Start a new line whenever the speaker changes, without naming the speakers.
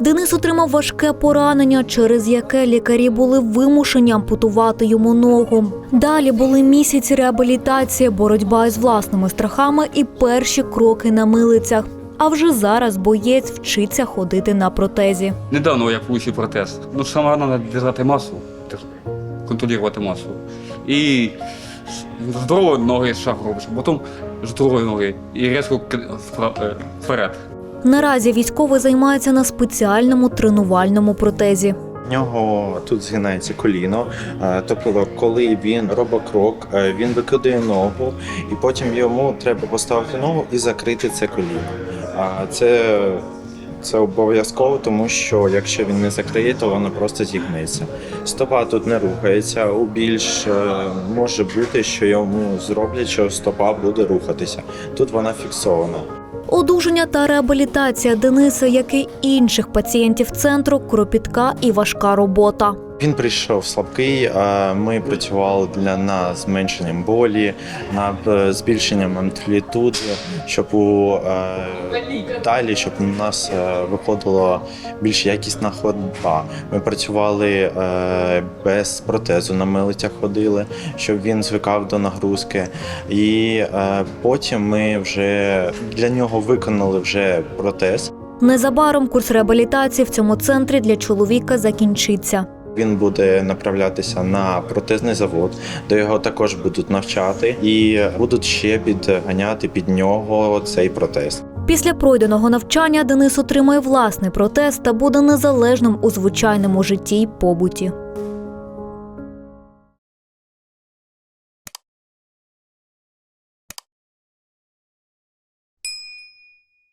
Денис отримав важке поранення, через яке лікарі були вимушені ампутувати йому ногу. Далі були місяці реабілітації, боротьба із власними страхами і перші кроки на милицях. А вже зараз боєць вчиться ходити на протезі.
Недавно я отримав протез. Ну, саме треба держати масу, контролювати масу. І з ноги шаг робиш, а потім з другої ноги і різко е, вперед.
Наразі військовий займається на спеціальному тренувальному протезі.
В нього тут згинається коліно. е, Тобто, коли він робить крок, е, він викидає ногу, і потім йому треба поставити ногу і закрити це коліно. А це, це обов'язково, тому що якщо він не закриє, то воно просто зігнеться. Стопа тут не рухається. У більш е, може бути, що йому зроблять, що стопа буде рухатися. Тут вона фіксована.
Одужання та реабілітація Дениса, як і інших пацієнтів центру, кропітка і важка робота.
Він прийшов слабкий. Ми працювали для нас зменшенням болі, над е, збільшенням амплітуди, щоб у е, далі, щоб у нас е, виходила більш якісна ходьба. Ми працювали без протезу, на милицях ходили, щоб він звикав до нагрузки. І потім ми вже для нього виконали вже протез.
Незабаром курс реабілітації в цьому центрі для чоловіка закінчиться.
Він буде направлятися на протезний завод, де його також будуть навчати, і будуть ще підганяти під нього цей протез.
Після пройденого навчання Денис отримає власний протез та буде незалежним у звичайному житті й побуті.